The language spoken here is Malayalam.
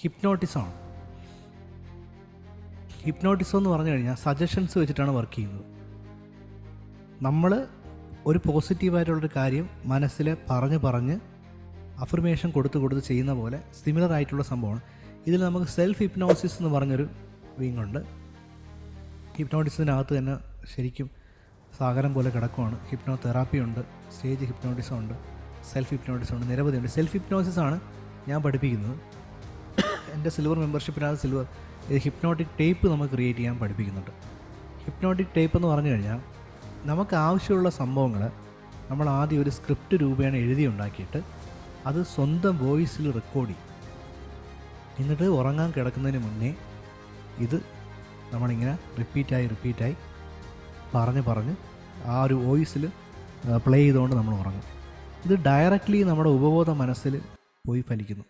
ഹിപ്നോട്ടിസമാണ് ഹിപ്നോട്ടിസം എന്ന് പറഞ്ഞു കഴിഞ്ഞാൽ സജഷൻസ് വെച്ചിട്ടാണ് വർക്ക് ചെയ്യുന്നത്. നമ്മൾ ഒരു പോസിറ്റീവായിട്ടുള്ളൊരു കാര്യം മനസ്സിൽ പറഞ്ഞ് പറഞ്ഞ് അഫർമേഷൻ കൊടുത്ത് കൊടുത്ത് ചെയ്യുന്ന പോലെ സിമിലർ ആയിട്ടുള്ള സംഭവമാണ്. ഇതിൽ നമുക്ക് സെൽഫ് ഹിപ്നോസിസ് എന്ന് പറഞ്ഞൊരു വിങ്ങുണ്ട് ഹിപ്നോട്ടിസത്തിനകത്ത് തന്നെ ശരിക്കും സാഗരം പോലെ കിടക്കുവാണ്. ഹിപ്നോ തെറാപ്പി ഉണ്ട്. സ്റ്റേജ് ഹിപ്നോട്ടിസം ഉണ്ട്. സെൽഫ് ഹിപ്നോട്ടിസം ഉണ്ട്. നിരവധിയുണ്ട് സെൽഫ് ഹിപ്നോസിസ് ആണ് ഞാൻ പഠിപ്പിക്കുന്നത്. എന്റെ സിൽവർ മെമ്പർഷിപ്പിനകത്ത് സിൽവർ ഇത് ഹിപ്നോട്ടിക് ടേപ്പ് നമുക്ക് ക്രിയേറ്റ് ചെയ്യാൻ പഠിപ്പിക്കുന്നുണ്ട്. ഹിപ്നോട്ടിക് ടേപ്പ് എന്ന് പറഞ്ഞു കഴിഞ്ഞാൽ നമുക്ക് ആവശ്യമുള്ള സംഭവങ്ങൾ നമ്മൾ ആദ്യം ഒരു സ്ക്രിപ്റ്റ് രൂപേണ എഴുതി ഉണ്ടാക്കിയിട്ട് അത് സ്വന്തം വോയിസിൽ റെക്കോർഡ് ചെയ്യും. എന്നിട്ട് ഉറങ്ങാൻ കിടക്കുന്നതിന് മുന്നേ ഇത് നമ്മളിങ്ങനെ റിപ്പീറ്റായി റിപ്പീറ്റായി പറഞ്ഞ് പറഞ്ഞ് ആ ഒരു വോയിസിൽ പ്ലേ ചെയ്തുകൊണ്ട് നമ്മൾ ഉറങ്ങും. ഇത് ഡയറക്റ്റ്ലി നമ്മുടെ ഉപബോധ മനസ്സിൽ പോയി ഫലിക്കുന്നു.